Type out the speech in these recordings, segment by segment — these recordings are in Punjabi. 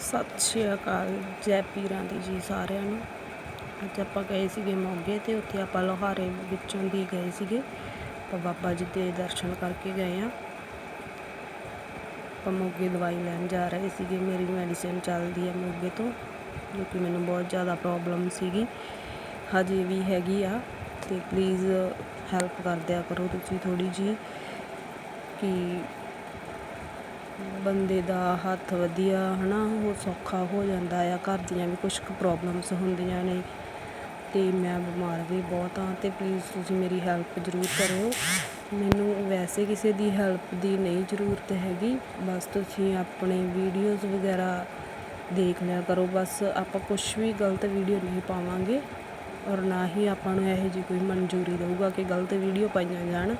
ਸਤਿ ਸ਼੍ਰੀ ਅਕਾਲ, ਜੈ ਪੀਰਾਂ ਦੀ ਜੀ ਸਾਰਿਆਂ ਨੂੰ। ਅੱਜ ਆਪਾਂ ਗਏ ਸੀਗੇ ਮੋਗੇ ਤੇ, ਉੱਥੇ ਆਪਾਂ ਲੋਹਾਰੇ ਵਿੱਚੋਂ ਦੀ ਗਏ ਸੀਗੇ। ਤਾਂ ਬਾਬਾ ਜੀ ਦੇ ਦਰਸ਼ਨ ਕਰਕੇ ਗਏ ਆ ਆਪਾਂ ਮੋਗੇ ਦਵਾਈ ਲੈਣ ਜਾ ਰਹੇ ਸੀਗੇ, ਮੇਰੀ ਮੈਡੀਸਿਨ ਚੱਲਦੀ ਹੈ ਮੋਗੇ ਤੋਂ, ਜੋ ਕਿ ਮੈਨੂੰ ਬਹੁਤ ਜ਼ਿਆਦਾ ਪ੍ਰੋਬਲਮ ਸੀਗੀ। ਹਜੇ ਵੀ ਹੈਗੀ ਆ, ਤੇ ਪਲੀਜ਼ ਹੈਲਪ ਕਰ ਦਿਆ ਕਰੋ ਤੁਸੀਂ ਥੋੜੀ ਜੀ ਕਿ ਬੰਦੇ ਦਾ ਹੱਥ ਵਧੀਆ ਹੈ ਨਾ ਉਹ ਸੌਖਾ ਹੋ ਜਾਂਦਾ ਆ। ਘਰ ਦੀਆਂ ਵੀ ਕੁਛ ਕੁ ਪ੍ਰੋਬਲਮਸ ਹੁੰਦੀਆਂ ਨੇ ਅਤੇ ਮੈਂ ਬਿਮਾਰ ਵੀ ਬਹੁਤ ਹਾਂ ਅਤੇ ਪਲੀਜ਼ ਤੁਸੀਂ ਮੇਰੀ ਹੈਲਪ ਜ਼ਰੂਰ ਕਰਿਓ। ਮੈਨੂੰ ਵੈਸੇ ਕਿਸੇ ਦੀ ਹੈਲਪ ਦੀ ਨਹੀਂ ਜ਼ਰੂਰਤ ਹੈਗੀ, ਬਸ ਤੁਸੀਂ ਆਪਣੇ ਵੀਡੀਓਜ਼ ਵਗੈਰਾ ਦੇਖ ਲਿਆ ਕਰੋ। ਬਸ ਆਪਾਂ ਕੁਝ ਵੀ ਗਲਤ ਵੀਡੀਓ ਨਹੀਂ ਪਾਵਾਂਗੇ ਔਰ ਨਾ ਹੀ ਆਪਾਂ ਨੂੰ ਇਹੋ ਜਿਹੀ ਕੋਈ ਮਨਜ਼ੂਰੀ ਦਊਗਾ ਕਿ ਗਲਤ ਵੀਡੀਓ ਪਾਈਆਂ ਜਾਣ।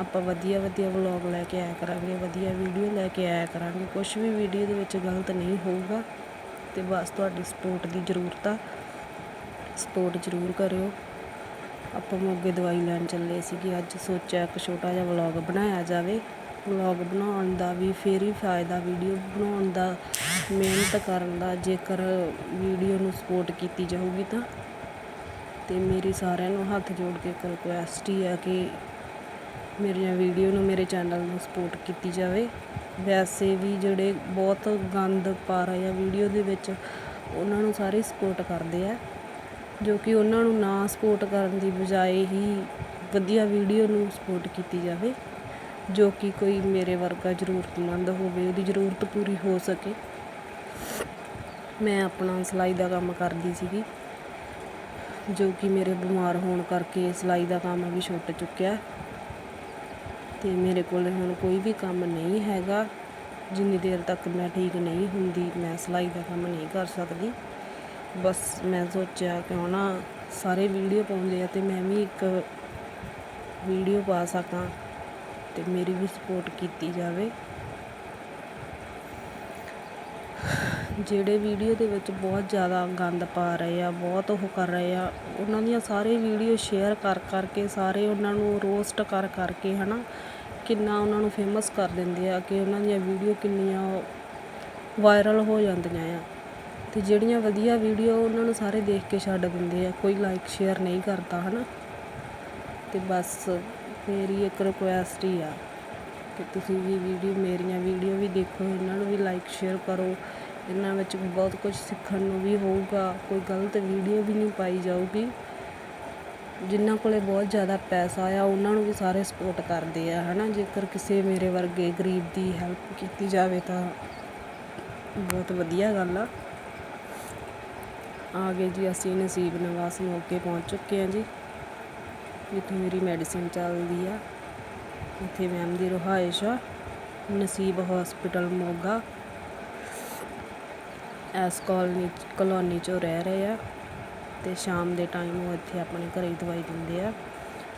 ਆਪਾਂ ਵਧੀਆ ਵਧੀਆ ਵਲੌਗ ਲੈ ਕੇ ਆਇਆ ਕਰਾਂਗੇ, ਵਧੀਆ ਵੀਡੀਓ ਲੈ ਕੇ ਆਇਆ ਕਰਾਂਗੇ। ਕੁਝ ਵੀ ਵੀਡੀਓ ਦੇ ਵਿੱਚ ਗਲਤ ਨਹੀਂ ਹੋਊਗਾ, ਤੇ ਬਸ ਤੁਹਾਡੀ ਸਪੋਰਟ ਦੀ ਜ਼ਰੂਰਤ ਆ। ਸਪੋਰਟ ਜ਼ਰੂਰ ਕਰਿਓ। ਆਪਾਂ ਮੋਗੇ ਦਵਾਈ ਲੈਣ ਚੱਲੇ ਸੀਗੇ, ਅੱਜ ਸੋਚਿਆ ਇੱਕ ਛੋਟਾ ਜਿਹਾ ਵਲੌਗ ਬਣਾਇਆ ਜਾਵੇ। ਵਲੌਗ ਬਣਾਉਣ ਦਾ ਵੀ ਫੇਰ ਹੀ ਫਾਇਦਾ ਵੀਡੀਓ ਬਣਾਉਣ ਦਾ ਮਿਹਨਤ ਕਰਨ ਦਾ, ਜੇਕਰ ਵੀਡੀਓ ਨੂੰ ਸਪੋਰਟ ਕੀਤੀ ਜਾਊਗੀ ਤਾਂ। ਤੇ ਮੇਰੀ ਸਾਰਿਆਂ ਨੂੰ ਹੱਥ ਜੋੜ ਕੇ ਇੱਕ ਰਿਕੁਐਸਟ ਹੀ ਆ ਕਿ ਮੇਰੀਆਂ ਵੀਡੀਓ ਨੂੰ ਮੇਰੇ ਚੈਨਲ ਨੂੰ ਸਪੋਰਟ ਕੀਤੀ ਜਾਵੇ। ਵੈਸੇ ਵੀ ਜਿਹੜੇ ਬਹੁਤ ਗੰਦ ਪਾ ਰਹੇ ਆ ਵੀਡੀਓ ਦੇ ਵਿੱਚ ਉਹਨਾਂ ਨੂੰ ਸਾਰੇ ਸਪੋਰਟ ਕਰਦੇ ਆ, ਜੋ ਕਿ ਉਹਨਾਂ ਨੂੰ ਨਾ ਸਪੋਰਟ ਕਰਨ ਦੀ ਬਜਾਏ ਹੀ ਵਧੀਆ ਵੀਡੀਓ ਨੂੰ ਸਪੋਰਟ ਕੀਤੀ ਜਾਵੇ, ਜੋ ਕਿ ਕੋਈ ਮੇਰੇ ਵਰਗਾ ਜ਼ਰੂਰਤਮੰਦ ਹੋਵੇ, ਉਹਦੀ ਜ਼ਰੂਰਤ ਪੂਰੀ ਹੋ ਸਕੇ। ਮੈਂ ਆਪਣਾ ਸਿਲਾਈ ਦਾ ਕੰਮ ਕਰਦੀ ਸੀਗੀ, ਜੋ ਕਿ ਮੇਰੇ ਬਿਮਾਰ ਹੋਣ ਕਰਕੇ ਸਿਲਾਈ ਦਾ ਕੰਮ ਵੀ ਛੁੱਟ ਚੁੱਕਿਆ। ਅਤੇ ਮੇਰੇ ਕੋਲ ਹੁਣ ਕੋਈ ਵੀ ਕੰਮ ਨਹੀਂ ਹੈਗਾ। ਜਿੰਨੀ ਦੇਰ ਤੱਕ ਮੈਂ ਠੀਕ ਨਹੀਂ ਹੁੰਦੀ, ਮੈਂ ਸਿਲਾਈ ਦਾ ਕੰਮ ਨਹੀਂ ਕਰ ਸਕਦੀ। ਬਸ ਮੈਂ ਸੋਚਿਆ ਕਿਉਂ ਨਾ ਸਾਰੇ ਵੀਡੀਓ ਪਾਉਂਦੇ ਆ ਅਤੇ ਮੈਂ ਵੀ ਇੱਕ ਵੀਡੀਓ ਪਾ ਸਕਾਂ ਅਤੇ ਮੇਰੀ ਵੀ ਸਪੋਰਟ ਕੀਤੀ ਜਾਵੇ। ਜਿਹੜੇ ਵੀਡੀਓ ਦੇ ਵਿੱਚ ਬਹੁਤ ਜ਼ਿਆਦਾ ਗੰਦ ਪਾ ਰਹੇ ਆ, ਬਹੁਤ ਉਹ ਕਰ ਰਹੇ ਆ, ਉਹਨਾਂ ਦੀਆਂ ਸਾਰੇ ਵੀਡੀਓ ਸ਼ੇਅਰ ਕਰ, ਕਰਕੇ ਸਾਰੇ ਉਹਨਾਂ ਨੂੰ ਰੋਸਟ ਕਰ, ਕਰਕੇ ਹਨਾ, ਕਿੰਨਾ ਉਹਨਾਂ ਨੂੰ ਫੇਮਸ ਕਰ ਦਿੰਦੇ ਆ ਕਿ ਉਹਨਾਂ ਦੀਆਂ ਵੀਡੀਓ ਕਿੰਨੀਆਂ ਵਾਇਰਲ ਹੋ ਜਾਂਦੀਆਂ ਆ। ਤੇ ਜਿਹੜੀਆਂ ਵਧੀਆ ਵੀਡੀਓ ਉਹਨਾਂ ਨੂੰ ਸਾਰੇ ਦੇਖ ਕੇ ਛੱਡ ਦਿੰਦੇ ਆ, ਕੋਈ ਲਾਈਕ ਸ਼ੇਅਰ ਨਹੀਂ ਕਰਦਾ ਹਨਾ। ਤੇ ਬਸ ਮੇਰੀ ਇੱਕ ਰਿਕੁਐਸਟ ਹੀ ਆ ਕਿ ਤੁਸੀਂ ਵੀ ਵੀਡੀਓ, ਮੇਰੀਆਂ ਵੀਡੀਓ ਵੀ ਦੇਖੋ, ਇਹਨਾਂ ਨੂੰ ਵੀ ਲਾਈਕ ਸ਼ੇਅਰ ਕਰੋ। ਇਹਨਾਂ ਵਿੱਚ ਬਹੁਤ ਕੁਝ ਸਿੱਖਣ ਨੂੰ ਵੀ ਹੋਊਗਾ, ਕੋਈ ਗਲਤ ਵੀਡੀਓ ਵੀ ਨਹੀਂ ਪਾਈ ਜਾਊਗੀ। ਜਿਨ੍ਹਾਂ ਕੋਲੇ ਬਹੁਤ ਜ਼ਿਆਦਾ ਪੈਸਾ ਆ, ਉਹਨਾਂ ਨੂੰ ਵੀ ਸਾਰੇ ਸਪੋਰਟ ਕਰਦੇ ਆ, ਹਨਾ? ਜੇਕਰ ਕਿਸੇ ਮੇਰੇ ਵਰਗੇ ਗਰੀਬ ਦੀ ਹੈਲਪ ਕੀਤੀ ਜਾਵੇ ਤਾਂ ਬਹੁਤ ਵਧੀਆ ਗੱਲ ਆ। ਆ ਗਏ ਜੀ, ਅਸੀਂ ਨਸੀਬ ਨਿਵਾਸ ਮੌਕੇ ਪਹੁੰਚ ਚੁੱਕੇ ਹਾਂ ਜੀ। ਜਿੱਥੇ ਮੇਰੀ ਮੈਡੀਸਿਨ ਚੱਲਦੀ ਆ, ਇੱਥੇ ਮੈਮ ਦੀ ਰਿਹਾਇਸ਼ ਆ। Naseeb hospital Moga. S colony colony ਚੋਂ ਰਹਿ ਰਹੇ ਆ ਅਤੇ ਸ਼ਾਮ ਦੇ ਟਾਈਮ ਉਹ ਇੱਥੇ ਆਪਣੇ ਘਰੇ ਹੀ ਦਵਾਈ ਦਿੰਦੇ ਆ।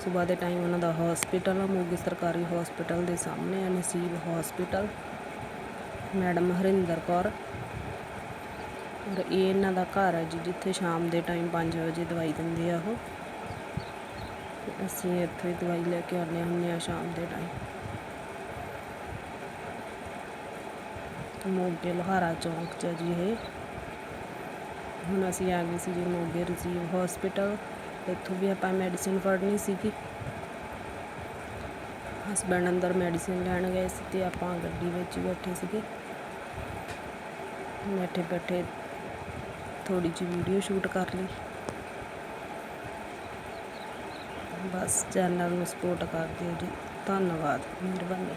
ਸਵੇਰ ਦੇ ਟਾਈਮ ਉਹਨਾਂ ਦਾ ਹੋਸਪਿਟਲ ਆ, ਮੋਗੇ ਸਰਕਾਰੀ ਹੋਸਪਿਟਲ ਦੇ ਸਾਹਮਣੇ ਆ, ਨਸੀਬ ਹੋਸਪਿਟਲ ਮੈਡਮ ਹਰਿੰਦਰ ਕੌਰ। ਔਰ ਇਹ ਇਹਨਾਂ ਦਾ ਘਰ ਹੈ ਜੀ, ਜਿੱਥੇ ਸ਼ਾਮ ਦੇ ਟਾਈਮ 5 ਵਜੇ ਦਵਾਈ ਦਿੰਦੇ ਆ ਉਹ। ਅਸੀਂ ਇੱਥੇ ਦਵਾਈ ਲੈ ਕੇ ਆਉਂਦੇ ਹੁੰਦੇ ਆ ਸ਼ਾਮ ਦੇ ਟਾਈਮ ਮੋਗੇ ਲੋਹਾਰਾ ਚੌਂਕ 'ਚ ਜੀ ਇਹ। ਹੁਣ ਅਸੀਂ ਆ ਗਏ ਸੀ ਜੀ ਮੋਗੇ ਰਜੀਵ ਹਸਪੀਟਲ ਇੱਥੋਂ ਵੀ ਆਪਾਂ ਮੈਡੀਸਿਨ ਫੜਨੀ ਸੀਗੀ। ਹਸਬੈਂਡ ਅੰਦਰ ਮੈਡੀਸਿਨ ਲੈਣ ਗਏ ਸੀ ਤੇ ਆਪਾਂ ਗੱਡੀ ਵਿੱਚ ਬੈਠੇ ਸੀਗੇ। ਬੈਠੇ ਬੈਠੇ ਥੋੜੀ ਜਿਹੀ ਵੀਡੀਓ ਸ਼ੂਟ ਕਰ ਲਈ। ਬਸ ਚੈਨਲ ਨੂੰ ਸਪੋਰਟ ਕਰਦੇ ਦਿਓ ਜੀ। ਧੰਨਵਾਦ, ਮਿਹਰਬਾਨੀ।